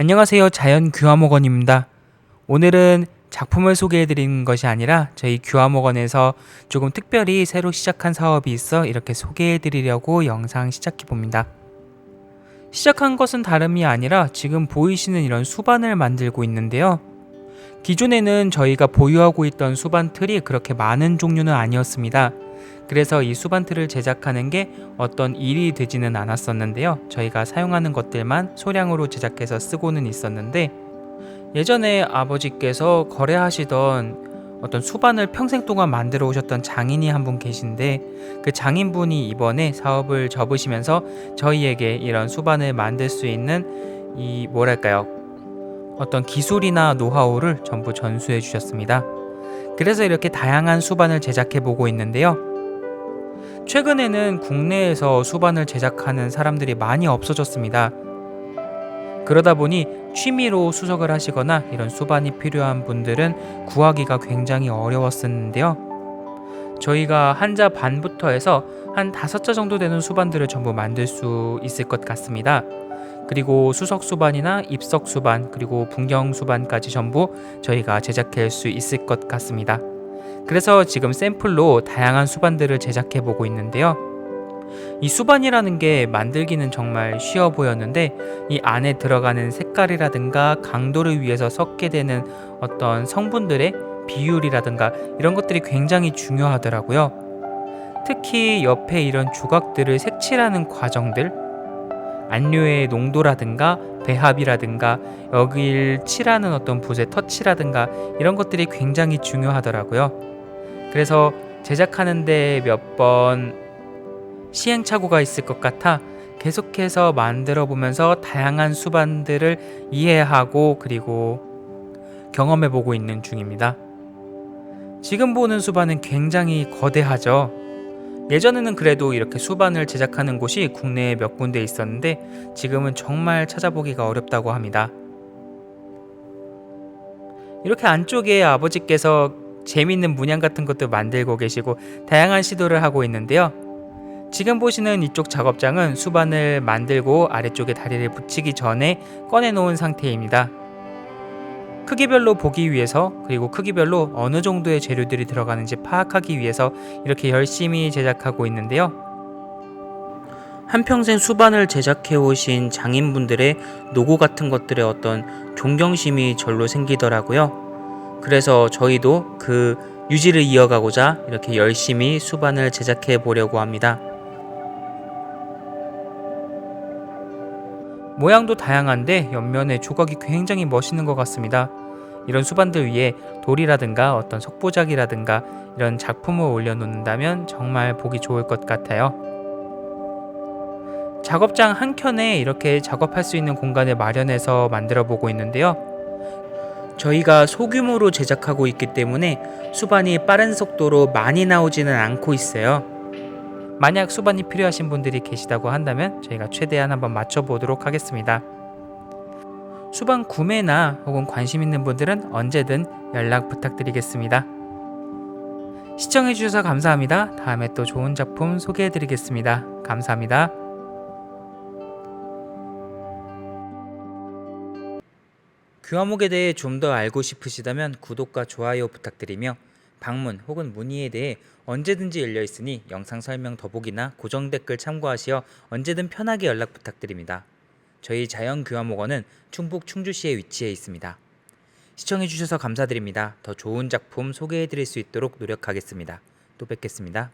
안녕하세요. 자연 규화목원입니다. 오늘은 작품을 소개해 드리는 것이 아니라 저희 규화목원에서 조금 특별히 새로 시작한 사업이 있어 이렇게 소개해 드리려고 영상 시작해 봅니다. 시작한 것은 다름이 아니라 지금 보이시는 이런 수반을 만들고 있는데요. 기존에는 저희가 보유하고 있던 수반 틀이 그렇게 많은 종류는 아니었습니다. 그래서 이 수반 틀을 제작하는 게 어떤 일이 되지는 않았었는데요. 저희가 사용하는 것들만 소량으로 제작해서 쓰고는 있었는데 예전에 아버지께서 거래하시던 어떤 수반을 평생 동안 만들어 오셨던 장인이 한 분 계신데 그 장인분이 이번에 사업을 접으시면서 저희에게 이런 수반을 만들 수 있는 이 뭐랄까요 어떤 기술이나 노하우를 전부 전수해 주셨습니다. 그래서 이렇게 다양한 수반을 제작해 보고 있는데요. 최근에는 국내에서 수반을 제작하는 사람들이 많이 없어졌습니다. 그러다 보니 취미로 수석을 하시거나 이런 수반이 필요한 분들은 구하기가 굉장히 어려웠었는데요. 저희가 한 자 반부터 해서 한 다섯 자 정도 되는 수반들을 전부 만들 수 있을 것 같습니다. 그리고 수석 수반이나 입석 수반 그리고 분경 수반까지 전부 저희가 제작할 수 있을 것 같습니다. 그래서 지금 샘플로 다양한 수반들을 제작해 보고 있는데요. 이 수반이라는 게 만들기는 정말 쉬워 보였는데 이 안에 들어가는 색깔이라든가 강도를 위해서 섞게 되는 어떤 성분들의 비율이라든가 이런 것들이 굉장히 중요하더라고요. 특히 옆에 이런 조각들을 색칠하는 과정들, 안료의 농도라든가 배합이라든가 여길 칠하는 어떤 붓의 터치라든가 이런 것들이 굉장히 중요하더라고요. 그래서 제작하는데 몇 번 시행착오가 있을 것 같아 계속해서 만들어 보면서 다양한 수반들을 이해하고 그리고 경험해 보고 있는 중입니다. 지금 보는 수반은 굉장히 거대하죠. 예전에는 그래도 이렇게 수반을 제작하는 곳이 국내에 몇 군데 있었는데 지금은 정말 찾아보기가 어렵다고 합니다. 이렇게 안쪽에 아버지께서 재밌는 문양 같은 것도 만들고 계시고 다양한 시도를 하고 있는데요. 지금 보시는 이쪽 작업장은 수반을 만들고 아래쪽에 다리를 붙이기 전에 꺼내 놓은 상태입니다. 크기별로 보기 위해서 그리고 크기별로 어느 정도의 재료들이 들어가는지 파악하기 위해서 이렇게 열심히 제작하고 있는데요. 한평생 수반을 제작해 오신 장인분들의 노고 같은 것들의 어떤 존경심이 절로 생기더라고요. 그래서 저희도 그 유지를 이어가고자 이렇게 열심히 수반을 제작해 보려고 합니다. 모양도 다양한데 옆면에 조각이 굉장히 멋있는 것 같습니다. 이런 수반들 위에 돌이라든가 어떤 석보작이라든가 이런 작품을 올려놓는다면 정말 보기 좋을 것 같아요. 작업장 한 켠에 이렇게 작업할 수 있는 공간을 마련해서 만들어 보고 있는데요. 저희가 소규모로 제작하고 있기 때문에 수반이 빠른 속도로 많이 나오지는 않고 있어요. 만약 수반이 필요하신 분들이 계시다고 한다면 저희가 최대한 한번 맞춰보도록 하겠습니다. 수반 구매나 혹은 관심 있는 분들은 언제든 연락 부탁드리겠습니다. 시청해주셔서 감사합니다. 다음에 또 좋은 작품 소개해드리겠습니다. 감사합니다. 규화목에 대해 좀 더 알고 싶으시다면 구독과 좋아요 부탁드리며 방문 혹은 문의에 대해 언제든지 열려 있으니 영상 설명 더보기나 고정 댓글 참고하시어 언제든 편하게 연락 부탁드립니다. 저희 자연교화목원은 충북 충주시에 위치해 있습니다. 시청해주셔서 감사드립니다. 더 좋은 작품 소개해드릴 수 있도록 노력하겠습니다. 또 뵙겠습니다.